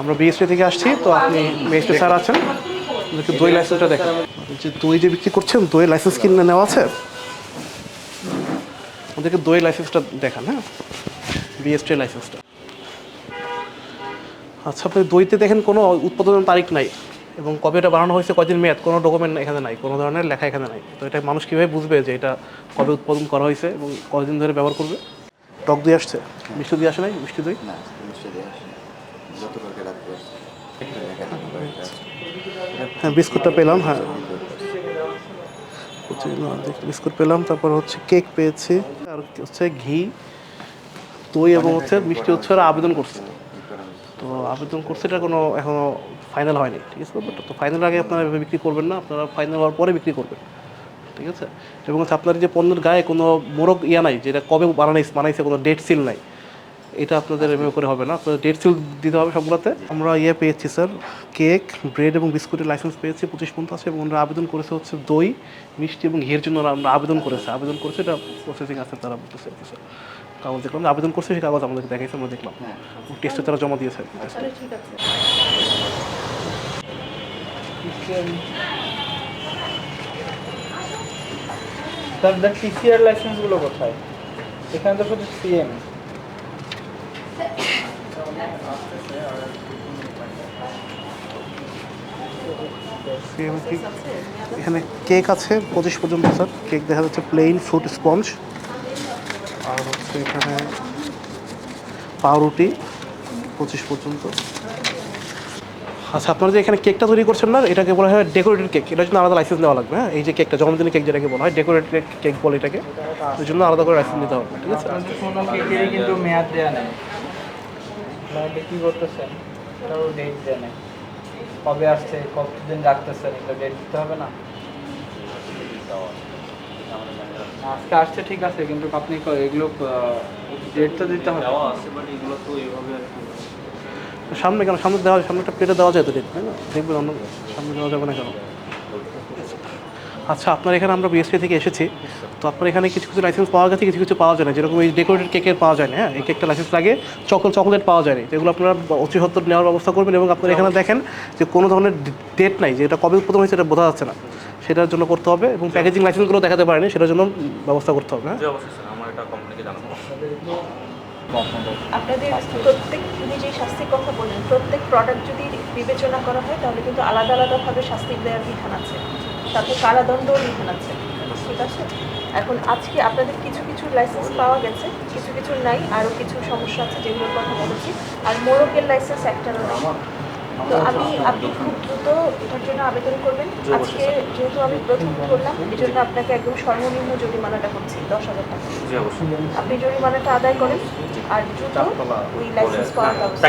আমরা বিএসটি থেকে আসছি, তো আপনি বিএসটি স্যার আছেন। আমাদেরকে দই লাইসেন্সটা দেখেন। যে দই যে বিক্রি করছেন, দই লাইসেন্স কিনে নেওয়া আছে? আমাদেরকে দই লাইসেন্সটা দেখান হ্যাঁ? বিএসটি লাইসেন্সটা আচ্ছা আপনি দইতে দেখেন কোনো উৎপাদনের তারিখ নাই এবং কবে এটা বানানো হয়েছে, কয়দিন মেয়াদ, কোনো ডকুমেন্ট এখানে নাই, কোনো ধরনের লেখা এখানে নাই। তো এটা মানুষ কীভাবে বুঝবে যে এটা কবে উৎপাদন করা হয়েছে এবং কদিন ধরে ব্যবহার করবে? টক দই আসছে? মিষ্টি দই আসে নাই? মিষ্টি দই? না মিষ্টি আসে হ্যাঁ বিস্কুটটা পেলাম হ্যাঁ। বিস্কুট পেলাম তারপর হচ্ছে কেক পেয়েছি। আর হচ্ছে ঘি দই এবং হচ্ছে মিষ্টি হচ্ছে ওরা আবেদন করছে। তো আবেদন করছে এটা কোনো এখনও ফাইনাল হয়নি ঠিক আছে? তো ফাইনাল আগে আপনারা বিক্রি করবেন না আপনারা ফাইনাল হওয়ার পরে বিক্রি করবেন। ঠিক আছে? এবং হচ্ছে আপনার যে পণ্যের গায়ে কোনো মোরগ ইয়া নাই যেটা কবে বানাই বানাইছে কোনো ডেট সিল নাই এটা আপনাদের এভাবে করে হবে না। আপনাদের ডেট সিল দিতে হবে সবগুলোতে। আমরা ইয়ে পেয়েছি স্যার কেক ব্রেড এবং বিস্কুটের লাইসেন্স পেয়েছি পঁচিশ পর্যন্ত আছে এবং আমরা আবেদন করেছে হচ্ছে দই মিষ্টি এবং ঘিয়ের জন্য আমরা আবেদন করেছে। আবেদন করেছে এটা প্রসেসিং আছে তারা বলতেছে কাগজ দেখলাম আবেদন করছে সেই কাগজ আমাদেরকে দেখাইছে আমরা দেখলাম। টেস্টে তারা জমা দিয়েছে। তাহলে ঠিক আছে। দেখ পিসিআর লাইসেন্সগুলো কোথায়? এখানে তো শুধু সিএম এখানে কেক আছে, পঁচিশ পর্যন্ত স্যার কেক দেখা যাচ্ছে প্লেন ফ্রুট স্পঞ্জ আর হচ্ছে এখানে পাউরুটি, পঁচিশ পর্যন্ত। আচ্ছা আপনারা যে এখানে কেকটা তৈরি করছেন না এটাকে বলা হয় ডেকোরেটেড কেক এটার জন্য আলাদা লাইসেন্স নেওয়া লাগবে হ্যাঁ? এই যে কেকটা জন্মদিনের কেক যেটাকে বলা হয় ডেকোরেটেড কেক বলে এটাকে ওই জন্য আলাদা করে লাইসেন্স নিতে হবে ঠিক আছে? কিন্তু মেয়াদ দেওয়া নেই। করতেছেন? এটাও ডেট দেওয়া নেই। কবে আসছে কতদিন রাখতেছেন এগুলো ডেট দিতে হবে না? আজকে আসছে ঠিক আছে কিন্তু আপনি এগুলো ডেট তো দিতে হবে। সামনে কেন? সামনে দেওয়া সামনে একটা পেটে দেওয়া যায় তো তাই দেখবেন অন্য সামনে দেওয়া যাবে না কেন? আচ্ছা আপনার এখানে আমরা বিএসপি থেকে এসেছি, তো আপনার এখানে কিছু কিছু লাইসেন্স পাওয়া গেছে, কিছু কিছু পাওয়া যায় না। যেরকম এই ডেকোরেটেড কেকের পাওয়া যায় না হ্যাঁ? এই কেকটা লাইসেন্স লাগে চকল চকলেট পাওয়া যায় না। তো এগুলো আপনারা অতি সত্তর নেওয়ার ব্যবস্থা করবেন এবং আপনারা এখানে দেখেন যে কোনো ধরনের ডেট নাই, যে এটা কবে উৎপাদন হয়েছে, এটা বোঝা যাচ্ছে না। সেটার জন্য করতে হবে এবং প্যাকেজিং লাইসেন্সগুলো দেখাতে পারেনি, সেটার জন্য ব্যবস্থা করতে হবে হ্যাঁ? আপনাদের প্রত্যেক যে শাস্তির কথা বললেন প্রত্যেক প্রোডাক্ট যদি বিবেচনা করা হয় তাহলে কিন্তু আলাদা আলাদাভাবে শাস্তি দেওয়ার বিধান আছে। সাথে কারাদণ্ডও বিধান আছে। ঠিক আছে? এখন আজকে আপনাদের কিছু কিছু লাইসেন্স পাওয়া গেছে কিছু কিছু নাই আরও কিছু সমস্যা আছে যেগুলোর কথা বলেছি। আর মোরকের লাইসেন্স একটারও নেই। তো আমি আপনি খুব দ্রুত এটার জন্য আবেদন করবেন। আজকে যেহেতু আমি প্রথম করলাম এই জন্য আপনাকে একদম সর্বনিম্ন জরিমানাটা করছি দশ হাজার টাকা। আপনি জরিমানাটা আদায় করেন আর দ্রুত ওই লাইসেন্স পাওয়ার ব্যবস্থা